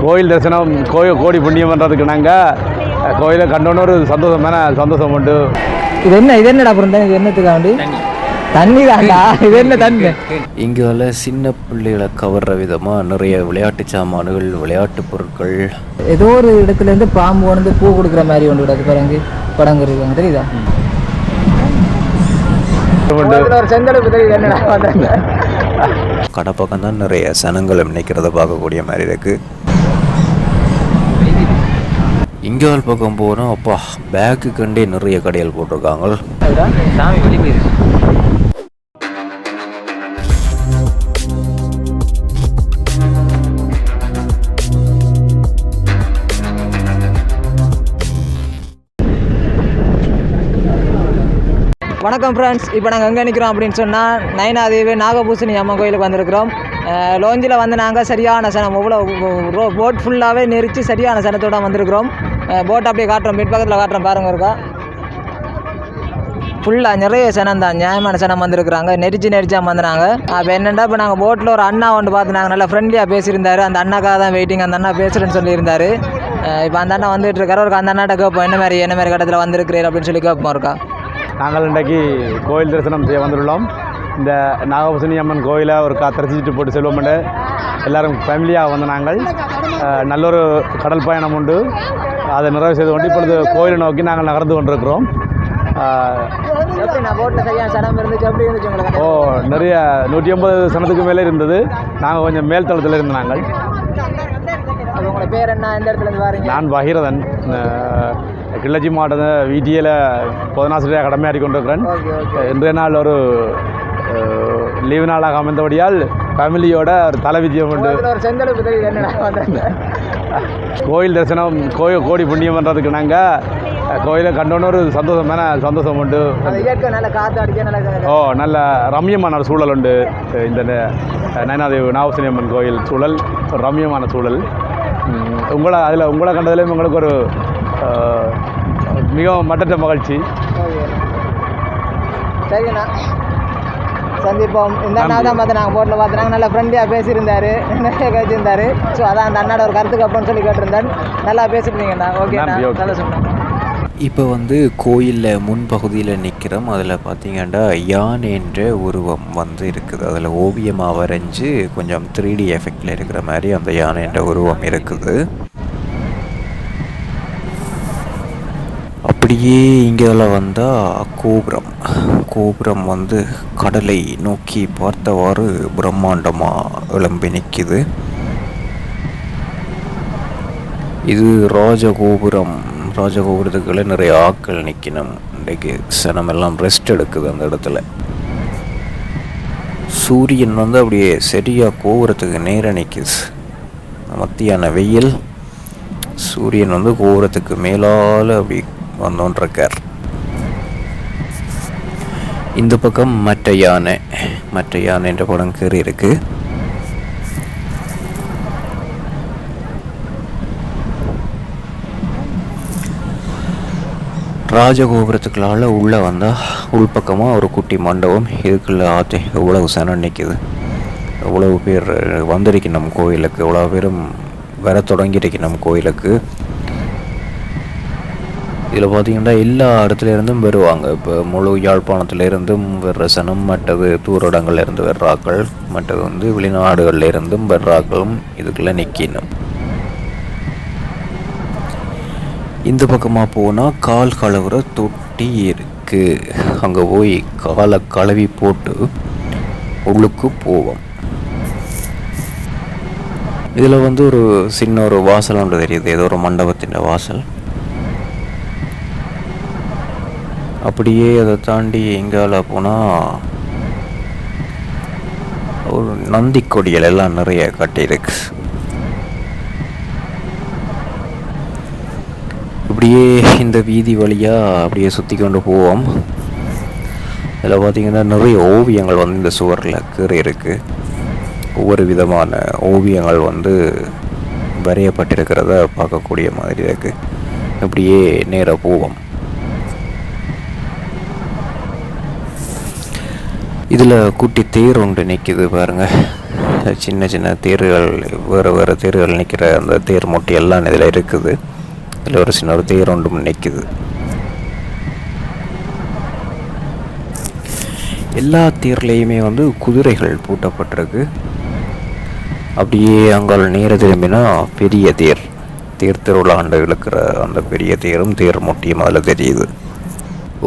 கோயில் தரிசனம் கோயில் கோடி புண்ணியம் பண்ணுறதுக்கு நாங்கள் கோயிலை கண்டோன்னு ஒரு சந்தோஷமான சந்தோஷம் உண்டு. இது என்ன இது என்னடா அப்புறம் இது என்னத்துக்கா வண்டி தண்ணி. தான்டா இது என்ன தண்ணி? இங்கால சின்ன பிள்ளைகளை கவர்ற விதமாக நிறைய விளையாட்டு சாமான்கள் விளையாட்டு பொருட்கள். ஏதோ ஒரு இடத்துல இருந்து பாம்பு வந்து பூ கொடுக்குற மாதிரி ஒன்று விடாது பாருங்க. படங்க இருக்காங்க. தெரியுதா? செங்கலுக்கு தெரியுது. என்னடா கடை பக்கம் தான் நிறைய சனங்கள் நினைக்கிறத பார்க்கக்கூடிய மாதிரி இங்கே ஒரு பக்கம் போகிறோம் அப்பா பேக்கு கண்டே நிறைய கடைகள் போட்டிருக்காங்க. சாமி வெளியே வணக்கம் ஃப்ரெண்ட்ஸ் இப்போ நாங்கள் எங்கே நிற்கிறோம் அப்படின்னு சொன்னால் நயனாதேவி நாகபூசணி அம்மன் கோயிலுக்கு வந்திருக்கிறோம். லோஞ்சில் வந்து நாங்கள் சரியான சனம் இவ்வளோ ரோ போட் ஃபுல்லாகவே நெரிச்சு சரியான சனத்தோட வந்திருக்கிறோம். போட் அப்படியே காட்டுறோம் பிட் பக்கத்தில் காட்டுறோம் பாருங்க இருக்கா ஃபுல்லாக நிறைய சனம் தான் நியாயமான சனம் வந்திருக்கிறாங்க நெரிச்சு நெரிச்சாக வந்துனாங்க அப்போ என்னென்னா இப்போ நாங்கள் போட்டில் ஒரு அண்ணா ஒன்று பார்த்து நாங்கள் நல்லா ஃப்ரெண்ட்லியாக பேசியிருந்தாரு. அந்த அண்ணாக்காக தான் வெயிட்டிங் அந்த அண்ணா பேசுகிறேன்னு சொல்லியிருந்தாரு. இப்போ அந்த அண்ணா வந்துட்டு இருக்காரு. ஒரு அந்த அண்ணாட்ட கேட்போம் என்ன மாதிரி என்ன மாதிரி கட்டத்தில் வந்திருக்கிறீர் அப்படின்னு சொல்லி கேட்போம் இருக்கா நாங்கள் இன்றைக்கு கோயில் தரிசனம் செய்ய வந்துள்ளோம். இந்த நாகபூசணி அம்மன் கோயிலை ஒரு கா தரிசிச்சுட்டு போட்டு செல்வோம்னு எல்லாரும் ஃபேமிலியாக வந்த நாங்கள். நல்ல ஒரு கடல் பயணம் உண்டு. அதை நிறைவு செய்து கொண்டு இப்பொழுது கோயிலை நோக்கி நாங்கள் நகர்ந்து கொண்டிருக்கிறோம். ஓ நிறைய நூற்றி ஐம்பது சனத்துக்கு மேலே இருந்தது. நாங்கள் கொஞ்சம் மேல் தளத்தில் இருந்த நாங்கள். நான் பகீரதன். கிள்ளச்சி மாவட்ட வீட்டியில் பொதுநாசிரியராக கடமையாடி கொண்டிருக்கிறேன். இன்றைய நாள் ஒரு லீவு நாளாக அமைந்தபடியால் ஃபேமிலியோட ஒரு தலைவிஜயம் உண்டு. கோயில் தரிசனம் கோயில் கோடி புண்ணியம் பண்ணுறதுக்கு நாங்கள் கோயிலை கண்டோன்னு ஒரு சந்தோஷமான சந்தோஷம் உண்டு. ஓ நல்ல ரம்யமான ஒரு சூழல் உண்டு. இந்த நயனாதேவி நாவசினி அம்மன் கோயில் சூழல் ஒரு ரம்யமான சூழல். உங்களை அதில் உங்களை கண்டதுலேயும் உங்களுக்கு ஒரு மிகவும் மட்டற்ற மகிழ்ச்சி. சரிண்ணா. சந்திப்போம். இந்த அண்ணா தான் பார்த்து நாங்கள் போட்டில் பார்த்து நாங்கள் நல்லா ஃப்ரெண்ட்லியாக பேசியிருந்தாரு. நிறைய பேசியிருந்தாரு. ஸோ அதான் அந்த அண்ணாட ஒரு கருத்துக்கு அப்புறம் சொல்லி கேட்டிருந்தேன் நல்லா பேசியிருந்தீங்கண்ணா. ஓகேண்ணா. நல்லா சொன்னேன் இப்போ வந்து கோயிலில் முன்பகுதியில் நிற்கிறோம் அதில் பார்த்தீங்கன்னா யானைன்ற உருவம் வந்து இருக்குது. அதில் ஓவியமாக வரைஞ்சி கொஞ்சம் த்ரீ டி எஃபெக்டில் இருக்கிற மாதிரி அந்த யானைன்ற உருவம் இருக்குது. அப்படியே இங்கே வந்தால் கோபுரம். கோபுரம் வந்து கடலை நோக்கி பார்த்தவாறு பிரம்மாண்டமாக விளம்பி நிற்கிது இது ராஜகோபுரம். ராஜகோபுரத்துக்குள்ளே நிறைய ஆட்கள் நிற்கணும் இன்றைக்கு சனமெல்லாம் ரெஸ்ட் எடுக்குது அந்த இடத்துல. சூரியன் வந்து அப்படியே சரியாக கோபுரத்துக்கு நேராக நிற்கிது மத்தியான வெயில். சூரியன் வந்து கோபுரத்துக்கு மேலால் அப்படி வந்தோன்றிருக்கார் இந்த பக்கம் மற்ற யானை மற்ற யானை என்ற படம் கீறி இருக்கு ராஜகோபுரத்துக்குள்ளால உள்ளே வந்தால் உள்பக்கமாக ஒரு குட்டி மண்டபம் இதுக்குள்ள ஆத்தி எவ்வளவு சனம் நிற்கிது எவ்வளவு பேர் வந்திருக்கு நம்ம கோயிலுக்கு எவ்வளோ பேரும் வர தொடங்கியிருக்கு நம்ம கோயிலுக்கு. இதில் பார்த்தீங்கன்னா எல்லா இடத்துல இருந்தும் வருவாங்க. இப்போ முழு யாழ்ப்பாணத்துலேருந்தும் வர்றசனம் மற்றது தூரடங்கள்லேருந்து வர்றாக்கள் மற்றது வந்து வெளிநாடுகள்லேருந்தும் வர்றாக்களும் இதுக்குள்ளே நிற்கணும் இந்த பக்கமாக போனால் கால் கழுவுற தொட்டி இருக்குது அங்கே போய் காலை கழுவி போட்டு உள்ளுக்கு போவோம். இதில் வந்து ஒரு சின்ன ஒரு வாசல் ஒன்று தெரியுது. ஏதோ ஒரு மண்டபத்தின் வாசல். அப்படியே அதை தாண்டி எங்கால போனால் ஒரு நந்தி கொடிகள் எல்லாம் நிறைய கட்டியிருக்கு. இப்படியே இந்த வீதி வழியாக அப்படியே சுற்றி கொண்டு போவோம். இதில் பார்த்திங்கன்னா நிறைய ஓவியங்கள் வந்து இந்த சுவரில் கீறி இருக்கு ஒவ்வொரு விதமான ஓவியங்கள் வந்து வரையப்பட்டிருக்கிறத பார்க்கக்கூடிய மாதிரி இருக்குது இப்படியே நேராக போவோம். இதில் குட்டி தேர் ஒன்று நிற்கிது பாருங்க. சின்ன சின்ன தேர்கள் வேறு வேறு தேர்கள் நிற்கிற அந்த தேர் மொட்டை எல்லாம் இதில் இருக்குது. இதில் ஒரு சின்ன ஒரு தேர் ஒன்றும் நிற்கிது. எல்லா தேர்லேயுமே வந்து குதிரைகள் பூட்டப்பட்டிருக்கு. அப்படியே அங்கால் நேர திரும்பினா பெரிய தேர். தேர் திருவிழாண்டு இழுக்கிற அந்த பெரிய தேரும் தேர் மொட்டியும் அதில் தெரியுது.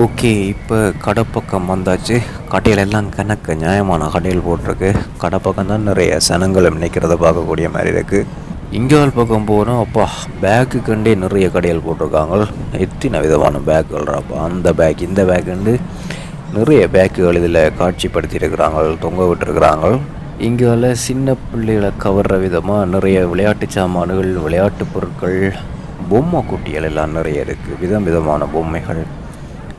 ஓகே இப்போ கடைப்பக்கம் வந்தாச்சு. கடையில் எல்லாம் கணக்கு நியாயமான கடையில் போட்டிருக்கு. கடைப்பக்கம் தான் நிறைய சனங்களும் நிற்கிறத பார்க்கக்கூடிய மாதிரி இருக்குது இங்கால் பக்கம் போனால் அப்பா பேக்கு கண்டே நிறைய கடையில் போட்டிருக்காங்க. எத்தனை விதமான பேக்குகள்றாப்பா அந்த பேக் இந்த பேக்குண்டு நிறைய பேக்குகள் இதில் காட்சிப்படுத்தியிருக்கிறாங்க தொங்க விட்டுருக்குறாங்க இங்கால சின்ன பிள்ளைகளை கவர்ற விதமாக நிறைய விளையாட்டு சாமான்கள் விளையாட்டு பொருட்கள் பொம்மை குட்டிகள் எல்லாம் நிறைய இருக்குது விதம் விதமான பொம்மைகள்.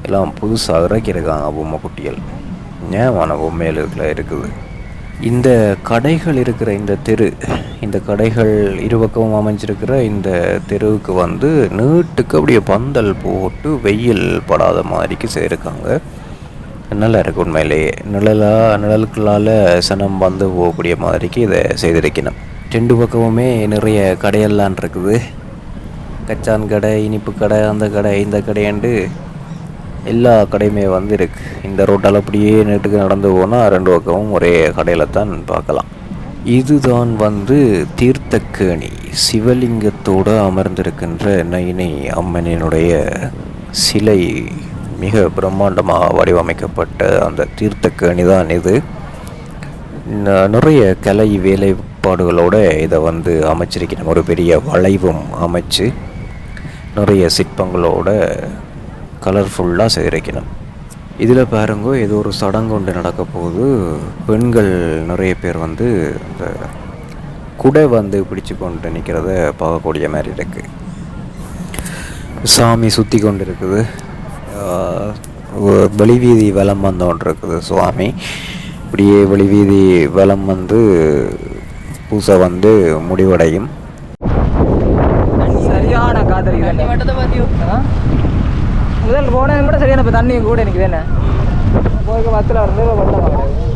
எல்லாம் புதுசாக இறக்கியிருக்காங்க பொம்மை குட்டிகள். நியாயமான பொம்மைகள் இதில் இருக்குது. இந்த கடைகள் இருக்கிற இந்த தெரு இந்த கடைகள் இருபக்கமும் அமைஞ்சிருக்கிற இந்த தெருவுக்கு வந்து நீட்டுக்கு அப்படியே பந்தல் போட்டு வெயில் படாத மாதிரிக்கு செய்திருக்காங்க. நல்லா இருக்கு உண்மையிலேயே நிழலாக நிழலுக்குள்ளால் சனம் வந்து போகக்கூடிய மாதிரிக்கு இதை செய்திருக்கணும். ரெண்டு பக்கமுமே நிறைய கடையெல்லாம் இருக்குது. கச்சான் கடை இனிப்பு கடை அந்த கடை இந்த கடையாண்டு எல்லா கடையுமே வந்து இருக்கு இந்த ரோட்டால் அப்படியே நேட்டுக்கு நடந்து போனால் ரெண்டு பக்கமும் ஒரே கடையில் தான் பார்க்கலாம். இதுதான் வந்து தீர்த்தக்கேணி. சிவலிங்கத்தோடு அமர்ந்திருக்கின்ற நயினை அம்மனினுடைய சிலை. மிக பிரம்மாண்டமாக வடிவமைக்கப்பட்ட அந்த தீர்த்தக்கேணி தான் இது நிறைய கலை வேலைப்பாடுகளோட இதை வந்து அமைச்சிருக்கணும். ஒரு பெரிய வளைவும் அமைச்சு நிறைய சிற்பங்களோட கலர்ஃபுல்லாக செய்திருக்கணும் இதில் பாருங்க ஏதோ ஒரு சடங்கு ஒன்று நடக்க போகுது. பெண்கள் நிறைய பேர் வந்து இந்த குடை வந்து பிடிச்சு கொண்டு நிற்கிறத பார்க்கக்கூடிய மாதிரி இருக்குது சாமி சுற்றி கொண்டு இருக்குது. வெளிவீதி வலம் வந்து ஒன்று இருக்குது சுவாமி. இப்படியே வெளிவீதி வலம் வந்து பூசை வந்து முடிவடையும். சரியான காதல் முதல் போனது கூட சரியான இப்போ தண்ணி கூட எனக்கு தானே போய் பஸ்ஸில் வந்து வெள்ளம்